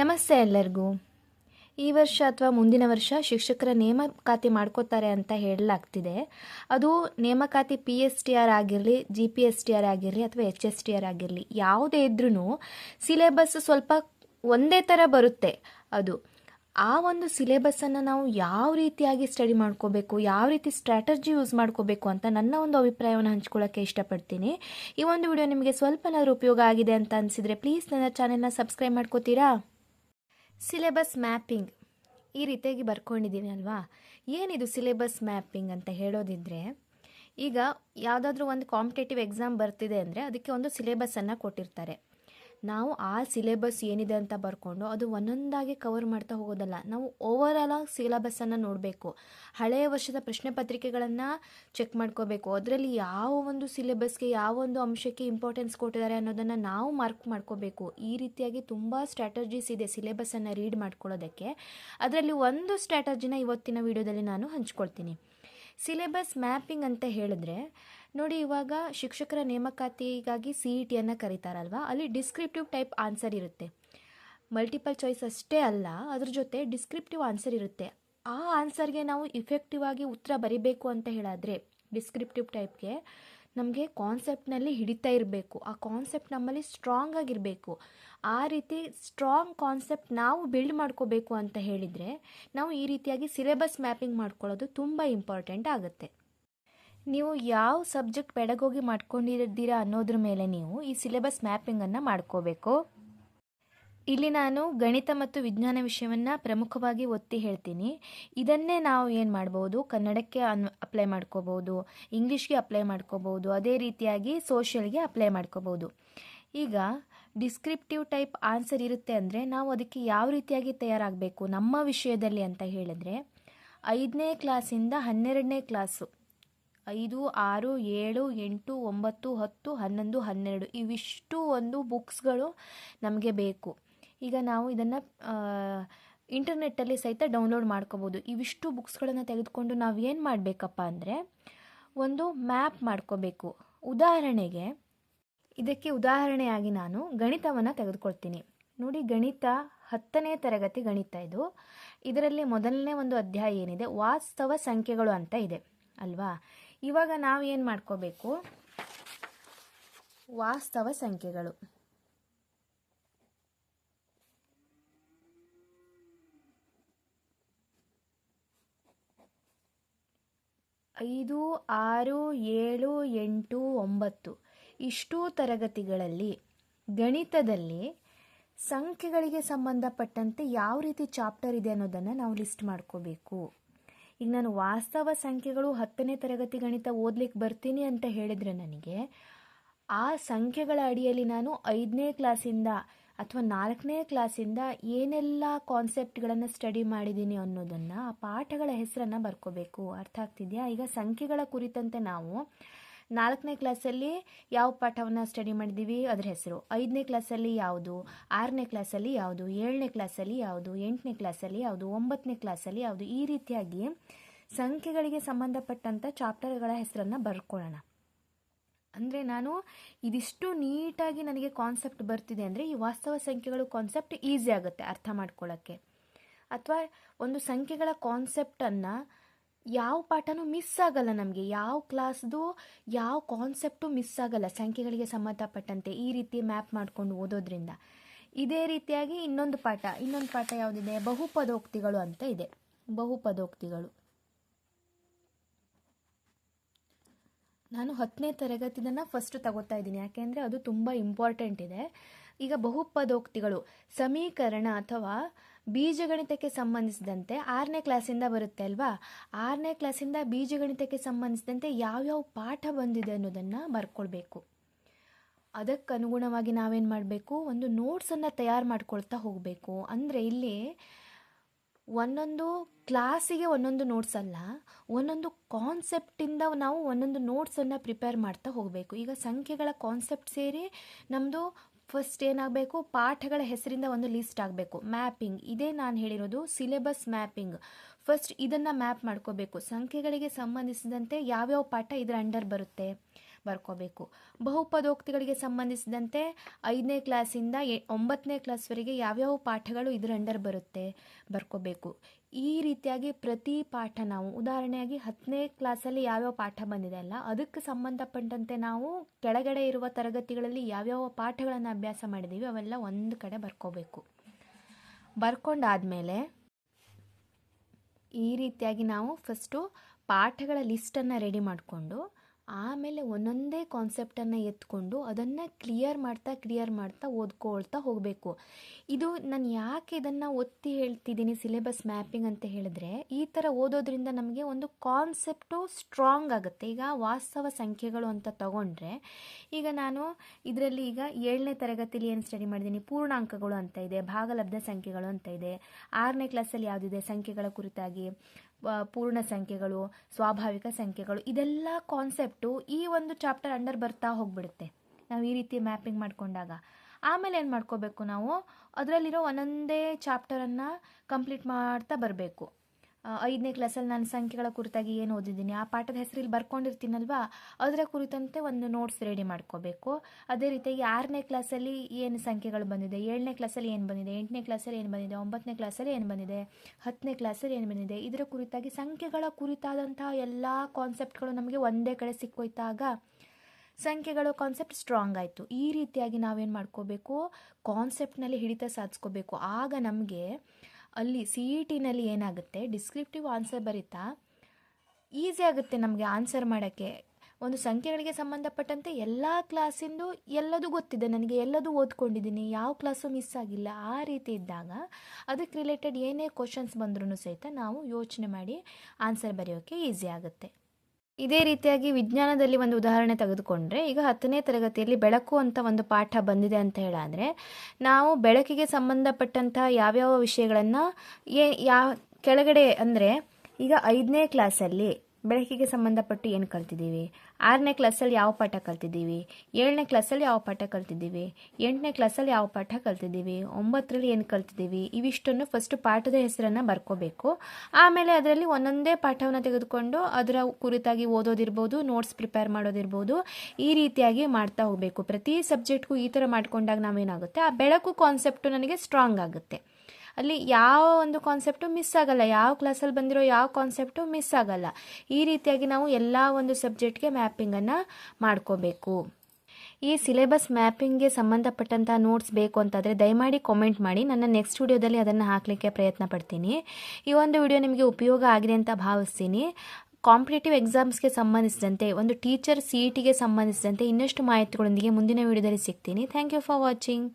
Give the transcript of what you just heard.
ನಮಸ್ತೆ ಎಲ್ಲರಿಗೂ. ಈ ವರ್ಷ ಅಥವಾ ಮುಂದಿನ ವರ್ಷ ಶಿಕ್ಷಕರ ನೇಮಕಾತಿ ಮಾಡ್ಕೋತಾರೆ ಅಂತ ಹೇಳಲಾಗ್ತಿದೆ. ಅದು ನೇಮಕಾತಿ ಪಿ ಎಸ್ ಟಿ ಆರ್ ಆಗಿರಲಿ G P S T R ಆಗಿರಲಿ ಅಥವಾ ಎಚ್ ಎಸ್ ಟಿ ಆರ್ ಆಗಿರಲಿ, ಯಾವುದೇ ಇದ್ರೂ ಸಿಲೆಬಸ್ ಸ್ವಲ್ಪ ಒಂದೇ ಥರ ಬರುತ್ತೆ ಅದು. ಆ ಒಂದು ಸಿಲೆಬಸ್ಸನ್ನು ನಾವು ಯಾವ ರೀತಿಯಾಗಿ ಸ್ಟಡಿ ಮಾಡ್ಕೋಬೇಕು, ಯಾವ ರೀತಿ ಸ್ಟ್ರಾಟಜಿ ಯೂಸ್ ಮಾಡ್ಕೋಬೇಕು ಅಂತ ನನ್ನ ಒಂದು ಅಭಿಪ್ರಾಯವನ್ನು ಹಂಚ್ಕೊಳ್ಳೋಕ್ಕೆ ಇಷ್ಟಪಡ್ತೀನಿ. ಈ ಒಂದು ವಿಡಿಯೋ ನಿಮಗೆ ಸ್ವಲ್ಪನಾದ್ರೂ ಉಪಯೋಗ ಆಗಿದೆ ಅಂತ ಅನಿಸಿದರೆ ಪ್ಲೀಸ್ ನನ್ನ ಚಾನೆಲ್ನ ಸಬ್ಸ್ಕ್ರೈಬ್ ಮಾಡ್ಕೋತೀರಾ? ಸಿಲೆಬಸ್ ಮ್ಯಾಪಿಂಗ್ ಈ ರೀತಿಯಾಗಿ ಬರ್ಕೊಂಡಿದ್ದೀನಿ ಅಲ್ವಾ? ಏನಿದು ಸಿಲೆಬಸ್ ಮ್ಯಾಪಿಂಗ್ ಅಂತ ಹೇಳೋದಿದ್ರೆ, ಈಗ ಯಾವುದಾದ್ರೂ ಒಂದು ಕಾಂಪಿಟೇಟಿವ್ ಎಕ್ಸಾಮ್ ಬರ್ತಿದೆ ಅಂದರೆ ಅದಕ್ಕೆ ಒಂದು ಸಿಲೆಬಸ್ಸನ್ನು ಕೊಟ್ಟಿರ್ತಾರೆ. ನಾವು ಆ ಸಿಲೆಬಸ್ ಏನಿದೆ ಅಂತ ಬರ್ಕೊಂಡು ಅದು ಒಂದೊಂದಾಗಿ ಕವರ್ ಮಾಡ್ತಾ ಹೋಗೋದಲ್ಲ. ನಾವು ಓವರ್ ಆಲ್ ಆಗಿ ಸಿಲೆಬಸ್ಸನ್ನು ನೋಡಬೇಕು. ಹಳೆಯ ವರ್ಷದ ಪ್ರಶ್ನೆ ಪತ್ರಿಕೆಗಳನ್ನು ಚೆಕ್ ಮಾಡ್ಕೋಬೇಕು. ಅದರಲ್ಲಿ ಯಾವ ಒಂದು ಸಿಲೆಬಸ್ಗೆ ಯಾವ ಒಂದು ಅಂಶಕ್ಕೆ ಇಂಪಾರ್ಟೆನ್ಸ್ ಕೊಟ್ಟಿದ್ದಾರೆ ಅನ್ನೋದನ್ನು ನಾವು ಮಾರ್ಕ್ ಮಾಡ್ಕೋಬೇಕು. ಈ ರೀತಿಯಾಗಿ ತುಂಬ ಸ್ಟ್ರಾಟಜೀಸ್ ಇದೆ ಸಿಲೆಬಸ್ಸನ್ನು ರೀಡ್ ಮಾಡ್ಕೊಳ್ಳೋದಕ್ಕೆ. ಅದರಲ್ಲಿ ಒಂದು ಸ್ಟ್ರಾಟಜಿನ ಇವತ್ತಿನ ವಿಡಿಯೋದಲ್ಲಿ ನಾನು ಹಂಚ್ಕೊಳ್ತೀನಿ. ಸಿಲೆಬಸ್ ಮ್ಯಾಪಿಂಗ್ ಅಂತ ಹೇಳಿದ್ರೆ ನೋಡಿ, ಇವಾಗ ಶಿಕ್ಷಕರ ನೇಮಕಾತಿಗಾಗಿ ಸಿ ಇ ಟಿಯನ್ನು ಕರೀತಾರಲ್ವ? ಅಲ್ಲಿ ಡಿಸ್ಕ್ರಿಪ್ಟಿವ್ ಟೈಪ್ ಆನ್ಸರ್ ಇರುತ್ತೆ. ಮಲ್ಟಿಪಲ್ ಚಾಯ್ಸ್ ಅಷ್ಟೇ ಅಲ್ಲ, ಅದ್ರ ಜೊತೆ ಡಿಸ್ಕ್ರಿಪ್ಟಿವ್ ಆನ್ಸರ್ ಇರುತ್ತೆ. ಆ ಆನ್ಸರ್ಗೆ ನಾವು ಇಫೆಕ್ಟಿವ್ ಆಗಿ ಉತ್ತರ ಬರಿಬೇಕು ಅಂತ ಹೇಳಿದ್ರೆ ಡಿಸ್ಕ್ರಿಪ್ಟಿವ್ ಟೈಪ್ಗೆ ನಮಗೆ ಕಾನ್ಸೆಪ್ಟ್ನಲ್ಲಿ ಹಿಡಿತಾ ಇರಬೇಕು. ಆ ಕಾನ್ಸೆಪ್ಟ್ ನಮ್ಮಲ್ಲಿ ಸ್ಟ್ರಾಂಗ್ ಆಗಿರಬೇಕು. ಆ ರೀತಿ ಸ್ಟ್ರಾಂಗ್ ಕಾನ್ಸೆಪ್ಟ್ ನಾವು ಬಿಲ್ಡ್ ಮಾಡ್ಕೋಬೇಕು ಅಂತ ಹೇಳಿದರೆ, ನಾವು ಈ ರೀತಿಯಾಗಿ ಸಿಲೆಬಸ್ ಮ್ಯಾಪಿಂಗ್ ಮಾಡ್ಕೊಳ್ಳೋದು ತುಂಬ ಇಂಪಾರ್ಟೆಂಟ್ ಆಗುತ್ತೆ. ನೀವು ಯಾವ ಸಬ್ಜೆಕ್ಟ್ ಪೆಡಗೋಗಿ ಮಾಡ್ಕೊಂಡಿದ್ದೀರಾ ಅನ್ನೋದ್ರ ಮೇಲೆ ನೀವು ಈ ಸಿಲೆಬಸ್ ಮ್ಯಾಪಿಂಗನ್ನು ಮಾಡ್ಕೋಬೇಕು. ಇಲ್ಲಿ ನಾನು ಗಣಿತ ಮತ್ತು ವಿಜ್ಞಾನ ವಿಷಯವನ್ನು ಪ್ರಮುಖವಾಗಿ ಒತ್ತಿ ಹೇಳ್ತೀನಿ. ಇದನ್ನೇ ನಾವು ಏನು ಮಾಡ್ಬೋದು? ಕನ್ನಡಕ್ಕೆ ಅನ್ ಅಪ್ಲೈ ಮಾಡ್ಕೋಬೋದು, ಇಂಗ್ಲೀಷ್ಗೆ ಅಪ್ಲೈ ಮಾಡ್ಕೋಬೋದು, ಅದೇ ರೀತಿಯಾಗಿ ಸೋಷಿಯಲ್ಗೆ ಅಪ್ಲೈ ಮಾಡ್ಕೋಬೋದು. ಈಗ ಡಿಸ್ಕ್ರಿಪ್ಟಿವ್ ಟೈಪ್ ಆನ್ಸರ್ ಇರುತ್ತೆ ಅಂದರೆ ನಾವು ಅದಕ್ಕೆ ಯಾವ ರೀತಿಯಾಗಿ ತಯಾರಾಗಬೇಕು ನಮ್ಮ ವಿಷಯದಲ್ಲಿ ಅಂತ ಹೇಳಿದ್ರೆ, ಐದನೇ ಕ್ಲಾಸಿಂದ ಹನ್ನೆರಡನೇ ಕ್ಲಾಸು ಐದು, ಆರು, ಏಳು, ಎಂಟು, ಒಂಬತ್ತು, ಹತ್ತು, ಹನ್ನೊಂದು, ಹನ್ನೆರಡು ಇವಿಷ್ಟು ಒಂದು ಬುಕ್ಸ್ಗಳು ನಮಗೆ ಬೇಕು. ಈಗ ನಾವು ಇದನ್ನು ಇಂಟರ್ನೆಟ್ಟಲ್ಲಿ ಸಹಿತ ಡೌನ್ಲೋಡ್ ಮಾಡ್ಕೋಬೋದು. ಇವಿಷ್ಟು ಬುಕ್ಸ್ಗಳನ್ನು ತೆಗೆದುಕೊಂಡು ನಾವು ಏನು ಮಾಡಬೇಕಪ್ಪ ಅಂದರೆ, ಒಂದು ಮ್ಯಾಪ್ ಮಾಡ್ಕೋಬೇಕು. ಉದಾಹರಣೆಗೆ, ಇದಕ್ಕೆ ಉದಾಹರಣೆಯಾಗಿ ನಾನು ಗಣಿತವನ್ನು ತೆಗೆದುಕೊಳ್ತೀನಿ. ನೋಡಿ, ಗಣಿತ ಹತ್ತನೇ ತರಗತಿ ಗಣಿತ ಇದು. ಇದರಲ್ಲಿ ಮೊದಲನೇ ಒಂದು ಅಧ್ಯಾಯ ಏನಿದೆ? ವಾಸ್ತವ ಸಂಖ್ಯೆಗಳು ಅಂತ ಇದೆ, ಅಲ್ವಾ? ಇವಾಗ ನಾವು ಏನು ಮಾಡ್ಕೋಬೇಕು? ವಾಸ್ತವ ಸಂಖ್ಯೆಗಳು. ಐದು, ಆರು, ಏಳು, ಎಂಟು, ಒಂಬತ್ತು. ಇಷ್ಟೂ ತರಗತಿಗಳಲ್ಲಿ, ಗಣಿತದಲ್ಲಿ ಸಂಖ್ಯೆಗಳಿಗೆ ಸಂಬಂಧಪಟ್ಟಂತೆ ಯಾವ ರೀತಿ ಚಾಪ್ಟರ್ ಇದೆ ಅನ್ನೋದನ್ನು ನಾವು ಲಿಸ್ಟ್ ಮಾಡ್ಕೋಬೇಕು. ಈಗ ನಾನು ವಾಸ್ತವ ಸಂಖ್ಯೆಗಳು ಹತ್ತನೇ ತರಗತಿ ಗಣಿತ ಓದ್ಲಿಕ್ಕೆ ಬರ್ತೀನಿ ಅಂತ ಹೇಳಿದರೆ ನನಗೆ ಆ ಸಂಖ್ಯೆಗಳ ಅಡಿಯಲ್ಲಿ ನಾನು ಐದನೇ ಕ್ಲಾಸಿಂದ ಅಥವಾ ನಾಲ್ಕನೇ ಕ್ಲಾಸಿಂದ ಏನೆಲ್ಲ ಕಾನ್ಸೆಪ್ಟ್ಗಳನ್ನು ಸ್ಟಡಿ ಮಾಡಿದ್ದೀನಿ ಅನ್ನೋದನ್ನು, ಆ ಪಾಠಗಳ ಹೆಸರನ್ನು ಬರ್ಕೋಬೇಕು. ಅರ್ಥ ಆಗ್ತಿದೆಯಾ? ಈಗ ಸಂಖ್ಯೆಗಳ ಕುರಿತಂತೆ ನಾವು ನಾಲ್ಕನೇ ಕ್ಲಾಸಲ್ಲಿ ಯಾವ ಪಾಠವನ್ನು ಸ್ಟಡಿ ಮಾಡಿದ್ದೀವಿ? ಅದ್ರ ಹೆಸರು. ಐದನೇ ಕ್ಲಾಸಲ್ಲಿ ಯಾವುದು? ಆರನೇ ಕ್ಲಾಸಲ್ಲಿ ಯಾವುದು? ಏಳನೇ ಕ್ಲಾಸಲ್ಲಿ ಯಾವುದು? ಎಂಟನೇ ಕ್ಲಾಸಲ್ಲಿ ಯಾವುದು? ಒಂಬತ್ತನೇ ಕ್ಲಾಸಲ್ಲಿ ಯಾವುದು? ಈ ರೀತಿಯಾಗಿ ಸಂಖ್ಯೆಗಳಿಗೆ ಸಂಬಂಧಪಟ್ಟಂಥ ಚಾಪ್ಟರ್ಗಳ ಹೆಸರನ್ನು ಬರ್ಕೊಳ್ಳೋಣ. ಅಂದರೆ ನಾನು ಇದಿಷ್ಟು ನೀಟಾಗಿ ನನಗೆ ಕಾನ್ಸೆಪ್ಟ್ ಬರ್ತಿದೆ ಅಂದರೆ ಈ ವಾಸ್ತವ ಸಂಖ್ಯೆಗಳು ಕಾನ್ಸೆಪ್ಟ್ ಈಸಿ ಆಗುತ್ತೆ ಅರ್ಥ ಮಾಡ್ಕೊಳ್ಳೋಕ್ಕೆ. ಅಥವಾ ಒಂದು ಸಂಖ್ಯೆಗಳ ಕಾನ್ಸೆಪ್ಟನ್ನು ಯಾವ ಪಾಠನೂ ಮಿಸ್ ಆಗಲ್ಲ ನಮಗೆ. ಯಾವ ಕ್ಲಾಸ್ದು ಯಾವ ಕಾನ್ಸೆಪ್ಟು ಮಿಸ್ ಆಗಲ್ಲ. ಸಂಖ್ಯೆಗಳಿಗೆ ಸಂಬಂಧಪಟ್ಟಂತೆ ಈ ರೀತಿ ಮ್ಯಾಪ್ ಮಾಡ್ಕೊಂಡು ಓದೋದ್ರಿಂದ. ಇದೇ ರೀತಿಯಾಗಿ ಇನ್ನೊಂದು ಪಾಠ ಇನ್ನೊಂದು ಪಾಠ ಯಾವುದಿದೆ? ಬಹುಪದೋಕ್ತಿಗಳು ಅಂತ ಇದೆ. ಬಹುಪದೋಕ್ತಿಗಳು. ನಾನು ಹತ್ತನೇ ತರಗತಿದನ್ನು ಫಸ್ಟ್ ತಗೋತಾ ಇದ್ದೀನಿ. ಯಾಕೆಂದರೆ ಅದು ತುಂಬ ಇಂಪಾರ್ಟೆಂಟ್ ಇದೆ. ಈಗ ಬಹುಪದೋಕ್ತಿಗಳು, ಸಮೀಕರಣ ಅಥವಾ ಬೀಜಗಣಿತಕ್ಕೆ ಸಂಬಂಧಿಸಿದಂತೆ ಆರನೇ ಕ್ಲಾಸಿಂದ ಬರುತ್ತೆ ಅಲ್ವಾ? ಆರನೇ ಕ್ಲಾಸಿಂದ ಬೀಜಗಣಿತಕ್ಕೆ ಸಂಬಂಧಿಸಿದಂತೆ ಯಾವ್ಯಾವ ಪಾಠ ಬಂದಿದೆ ಅನ್ನೋದನ್ನು ಬರ್ಕೊಳ್ಬೇಕು. ಅದಕ್ಕನುಗುಣವಾಗಿ ನಾವೇನು ಮಾಡಬೇಕು? ಒಂದು ನೋಟ್ಸನ್ನು ತಯಾರು ಮಾಡ್ಕೊಳ್ತಾ ಹೋಗಬೇಕು. ಅಂದರೆ ಇಲ್ಲಿ ಒಂದೊಂದು ಕ್ಲಾಸಿಗೆ ಒಂದೊಂದು ನೋಟ್ಸ್ ಅಲ್ಲ, ಒಂದೊಂದು ಕಾನ್ಸೆಪ್ಟಿಂದ ನಾವು ಒಂದೊಂದು ನೋಟ್ಸನ್ನು ಪ್ರಿಪೇರ್ ಮಾಡ್ತಾ ಹೋಗಬೇಕು. ಈಗ ಸಂಖ್ಯೆಗಳ ಕಾನ್ಸೆಪ್ಟ್ ಸೇರಿ ನಮ್ಮದು ಫಸ್ಟ್ ಏನಾಗಬೇಕು? ಪಾಠಗಳ ಹೆಸರಿಂದ ಒಂದು ಲಿಸ್ಟ್ ಆಗಬೇಕು. ಮ್ಯಾಪಿಂಗ್. ಇದೇ ನಾನು ಹೇಳಿರೋದು ಸಿಲೆಬಸ್ ಮ್ಯಾಪಿಂಗ್. ಫಸ್ಟ್ ಇದನ್ನು ಮ್ಯಾಪ್ ಮಾಡ್ಕೋಬೇಕು. ಸಂಖ್ಯೆಗಳಿಗೆ ಸಂಬಂಧಿಸಿದಂತೆ ಯಾವ್ಯಾವ ಪಾಠ ಇದರ ಅಂಡರ್ ಬರುತ್ತೆ? ಬರ್ಕೋಬೇಕು. ಬಹುಪದೋಕ್ತಿಗಳಿಗೆ ಸಂಬಂಧಿಸಿದಂತೆ ಐದನೇ ಕ್ಲಾಸಿಂದ ಎ, ಒಂಬತ್ತನೇ ಕ್ಲಾಸ್ವರೆಗೆ ಯಾವ್ಯಾವ ಪಾಠಗಳು ಇದರ ಅಂಡರ್ ಬರುತ್ತೆ ಬರ್ಕೋಬೇಕು. ಈ ರೀತಿಯಾಗಿ ಪ್ರತಿ ಪಾಠ ನಾವು, ಉದಾಹರಣೆಯಾಗಿ ಹತ್ತನೇ ಕ್ಲಾಸಲ್ಲಿ ಯಾವ್ಯಾವ ಪಾಠ ಬಂದಿದೆ ಅಲ್ಲ, ಅದಕ್ಕೆ ಸಂಬಂಧಪಟ್ಟಂತೆ ನಾವು ಕೆಳಗಡೆ ಇರುವ ತರಗತಿಗಳಲ್ಲಿ ಯಾವ್ಯಾವ ಪಾಠಗಳನ್ನು ಅಭ್ಯಾಸ ಮಾಡಿದ್ದೀವಿ ಅವೆಲ್ಲ ಒಂದು ಕಡೆ ಬರ್ಕೋಬೇಕು. ಬರ್ಕೊಂಡಾದಮೇಲೆ ಈ ರೀತಿಯಾಗಿ ನಾವು ಫಸ್ಟು ಪಾಠಗಳ ಲಿಸ್ಟನ್ನು ರೆಡಿ ಮಾಡಿಕೊಂಡು ಆಮೇಲೆ ಒಂದೊಂದೇ ಕಾನ್ಸೆಪ್ಟನ್ನು ಎತ್ಕೊಂಡು ಅದನ್ನು ಕ್ಲಿಯರ್ ಮಾಡ್ತಾ ಕ್ಲಿಯರ್ ಮಾಡ್ತಾ ಓದ್ಕೊಳ್ತಾ ಹೋಗಬೇಕು. ಇದು ನಾನು ಯಾಕೆ ಇದನ್ನು ಒತ್ತಿ ಹೇಳ್ತಿದ್ದೀನಿ ಸಿಲೆಬಸ್ ಮ್ಯಾಪಿಂಗ್ ಅಂತ ಹೇಳಿದ್ರೆ, ಈ ಥರ ಓದೋದ್ರಿಂದ ನಮಗೆ ಒಂದು ಕಾನ್ಸೆಪ್ಟು ಸ್ಟ್ರಾಂಗ್ ಆಗುತ್ತೆ. ಈಗ ವಾಸ್ತವ ಸಂಖ್ಯೆಗಳು ಅಂತ ತಗೊಂಡ್ರೆ, ಈಗ ನಾನು ಇದರಲ್ಲಿ ಈಗ ಏಳನೇ ತರಗತಿಯಲ್ಲಿ ಏನು ಸ್ಟಡಿ ಮಾಡಿದ್ದೀನಿ? ಪೂರ್ಣಾಂಕಗಳು ಅಂತ ಇದೆ, ಭಾಗಲಬ್ಧ ಸಂಖ್ಯೆಗಳು ಅಂತ ಇದೆ. ಆರನೇ ಕ್ಲಾಸಲ್ಲಿ ಯಾವುದಿದೆ? ಸಂಖ್ಯೆಗಳ ಕುರಿತಾಗಿ. ಪೂರ್ಣ ಸಂಖ್ಯೆಗಳು, ಸ್ವಾಭಾವಿಕ ಸಂಖ್ಯೆಗಳು, ಇದೆಲ್ಲ ಕಾನ್ಸೆಪ್ಟು ಈ ಒಂದು ಚಾಪ್ಟರ್ ಅಂಡರ್ ಬರ್ತಾ ಹೋಗ್ಬಿಡುತ್ತೆ. ನಾವು ಈ ರೀತಿ ಮ್ಯಾಪಿಂಗ್ ಮಾಡಿಕೊಂಡಾಗ. ಆಮೇಲೆ ಏನು ಮಾಡ್ಕೋಬೇಕು ನಾವು? ಅದರಲ್ಲಿರೋ ಒಂದೊಂದೇ ಚಾಪ್ಟರನ್ನು ಕಂಪ್ಲೀಟ್ ಮಾಡ್ತಾ ಬರಬೇಕು. ಐದನೇ ಕ್ಲಾಸಲ್ಲಿ ನಾನು ಸಂಖ್ಯೆಗಳ ಕುರಿತಾಗಿ ಏನು ಓದಿದ್ದೀನಿ, ಆ ಪಾಠದ ಹೆಸರಿಲ್ಲಿ ಬರ್ಕೊಂಡಿರ್ತೀನಲ್ವಾ? ಅದರ ಕುರಿತಂತೆ ಒಂದು ನೋಟ್ಸ್ ರೆಡಿ ಮಾಡ್ಕೋಬೇಕು. ಅದೇ ರೀತಿಯಾಗಿ ಆರನೇ ಕ್ಲಾಸಲ್ಲಿ ಏನು ಸಂಖ್ಯೆಗಳು ಬಂದಿದೆ, ಏಳನೇ ಕ್ಲಾಸಲ್ಲಿ ಏನು ಬಂದಿದೆ, ಎಂಟನೇ ಕ್ಲಾಸಲ್ಲಿ ಏನು ಬಂದಿದೆ ಒಂಬತ್ತನೇ ಕ್ಲಾಸಲ್ಲಿ ಏನು ಬಂದಿದೆ, ಹತ್ತನೇ ಕ್ಲಾಸಲ್ಲಿ ಏನು ಬಂದಿದೆ, ಇದರ ಕುರಿತಾಗಿ ಸಂಖ್ಯೆಗಳ ಕುರಿತಾದಂತಹ ಎಲ್ಲ ಕಾನ್ಸೆಪ್ಟ್ಗಳು ನಮಗೆ ಒಂದೇ ಕಡೆ ಸಿಕ್ಕೋಯ್ತಾಗ ಸಂಖ್ಯೆಗಳ ಕಾನ್ಸೆಪ್ಟ್ ಸ್ಟ್ರಾಂಗ್ ಆಯಿತು. ಈ ರೀತಿಯಾಗಿ ನಾವೇನು ಮಾಡ್ಕೋಬೇಕು? ಕಾನ್ಸೆಪ್ಟ್ನಲ್ಲಿ ಹಿಡಿತ ಸಾಧಿಸ್ಕೋಬೇಕು. ಆಗ ನಮಗೆ ಅಲ್ಲಿ ಸಿ ಇ ಟಿನಲ್ಲಿ ಏನಾಗುತ್ತೆ? ಡಿಸ್ಕ್ರಿಪ್ಟಿವ್ ಆನ್ಸರ್ ಬರೀತಾ ಈಸಿ ಆಗುತ್ತೆ ನಮಗೆ ಆನ್ಸರ್ ಮಾಡೋಕ್ಕೆ. ಒಂದು ಸಂಖ್ಯೆಗಳಿಗೆ ಸಂಬಂಧಪಟ್ಟಂತೆ ಎಲ್ಲ ಕ್ಲಾಸಿಂದು ಎಲ್ಲದು ಗೊತ್ತಿದೆ ನನಗೆ, ಎಲ್ಲದು ಓದ್ಕೊಂಡಿದ್ದೀನಿ, ಯಾವ ಕ್ಲಾಸು ಮಿಸ್ ಆಗಿಲ್ಲ, ಆ ರೀತಿ ಇದ್ದಾಗ ಅದಕ್ಕೆ ರಿಲೇಟೆಡ್ ಏನೇ ಕ್ವಶನ್ಸ್ ಬಂದ್ರೂ ಸಹಿತ ನಾವು ಯೋಚನೆ ಮಾಡಿ ಆನ್ಸರ್ ಬರೆಯೋಕ್ಕೆ ಈಸಿ ಆಗುತ್ತೆ. ಇದೇ ರೀತಿಯಾಗಿ ವಿಜ್ಞಾನದಲ್ಲಿ ಒಂದು ಉದಾಹರಣೆ ತೆಗೆದುಕೊಂಡ್ರೆ, ಈಗ ಹತ್ತನೇ ತರಗತಿಯಲ್ಲಿ ಬೆಳಕು ಅಂತ ಒಂದು ಪಾಠ ಬಂದಿದೆ ಅಂತ ಹೇಳಾದರೆ, ನಾವು ಬೆಳಕಿಗೆ ಸಂಬಂಧಪಟ್ಟಂತಹ ಯಾವ್ಯಾವ ವಿಷಯಗಳನ್ನು ಏ ಯಾವ ಕೆಳಗಡೆ ಅಂದರೆ ಈಗ ಐದನೇ ಕ್ಲಾಸಲ್ಲಿ ಬೆಳಕಿಗೆ ಸಂಬಂಧಪಟ್ಟು ಏನು ಕಲ್ತಿದ್ದೀವಿ? ಆರನೇ ಕ್ಲಾಸಲ್ಲಿ ಯಾವ ಪಾಠ ಕಲ್ತಿದ್ದೀವಿ? ಏಳನೇ ಕ್ಲಾಸಲ್ಲಿ ಯಾವ ಪಾಠ ಕಲ್ತಿದ್ದೀವಿ? ಎಂಟನೇ ಕ್ಲಾಸಲ್ಲಿ ಯಾವ ಪಾಠ ಕಲ್ತಿದ್ದೀವಿ? ಒಂಬತ್ತರಲ್ಲಿ ಏನು ಕಲ್ತಿದ್ದೀವಿ? ಇವಿಷ್ಟನ್ನು ಫಸ್ಟ್ ಪಾಠದ ಹೆಸರನ್ನು ಬರ್ಕೋಬೇಕು. ಆಮೇಲೆ ಅದರಲ್ಲಿ ಒಂದೊಂದೇ ಪಾಠವನ್ನು ತೆಗೆದುಕೊಂಡು ಅದರ ಕುರಿತಾಗಿ ಓದೋದಿರ್ಬೋದು ನೋಟ್ಸ್ ಪ್ರಿಪೇರ್ ಮಾಡೋದಿರ್ಬೋದು, ಈ ರೀತಿಯಾಗಿ ಮಾಡ್ತಾ ಹೋಗಬೇಕು. ಪ್ರತಿ ಸಬ್ಜೆಕ್ಟ್ಗೂ ಈ ಥರ ಮಾಡ್ಕೊಂಡಾಗ ನಾವೇನಾಗುತ್ತೆ? ಆ ಬೆಳಕು ಕಾನ್ಸೆಪ್ಟು ನನಗೆ ಸ್ಟ್ರಾಂಗ್ ಆಗುತ್ತೆ. ಅಲ್ಲಿ ಯಾವ ಒಂದು ಕಾನ್ಸೆಪ್ಟು ಮಿಸ್ ಆಗಲ್ಲ. ಯಾವ ಕ್ಲಾಸಲ್ಲಿ ಬಂದಿರೋ ಯಾವ ಕಾನ್ಸೆಪ್ಟು ಮಿಸ್ ಆಗಲ್ಲ. ಈ ರೀತಿಯಾಗಿ ನಾವು ಎಲ್ಲ ಒಂದು ಸಬ್ಜೆಕ್ಟ್ಗೆ ಮ್ಯಾಪಿಂಗನ್ನು ಮಾಡ್ಕೋಬೇಕು. ಈ ಸಿಲೆಬಸ್ ಮ್ಯಾಪಿಂಗ್ಗೆ ಸಂಬಂಧಪಟ್ಟಂಥ ನೋಟ್ಸ್ ಬೇಕು ಅಂತಾದರೆ ದಯಮಾಡಿ ಕಾಮೆಂಟ್ ಮಾಡಿ. ನನ್ನ ನೆಕ್ಸ್ಟ್ ವಿಡಿಯೋದಲ್ಲಿ ಅದನ್ನು ಹಾಕಲಿಕ್ಕೆ ಪ್ರಯತ್ನ ಪಡ್ತೀನಿ. ಈ ಒಂದು ವಿಡಿಯೋ ನಿಮಗೆ ಉಪಯೋಗ ಆಗಿದೆ ಅಂತ ಭಾವಿಸ್ತೀನಿ. ಕಾಂಪಿಟೇಟಿವ್ ಎಕ್ಸಾಮ್ಸ್ಗೆ ಸಂಬಂಧಿಸಿದಂತೆ, ಒಂದು ಟೀಚರ್ ಸಿ ಇ ಟಿಗೆ ಸಂಬಂಧಿಸಿದಂತೆ ಇನ್ನಷ್ಟು ಮಾಹಿತಿಗಳೊಂದಿಗೆ ಮುಂದಿನ ವಿಡಿಯೋದಲ್ಲಿ ಸಿಗ್ತೀನಿ. Thank you for watching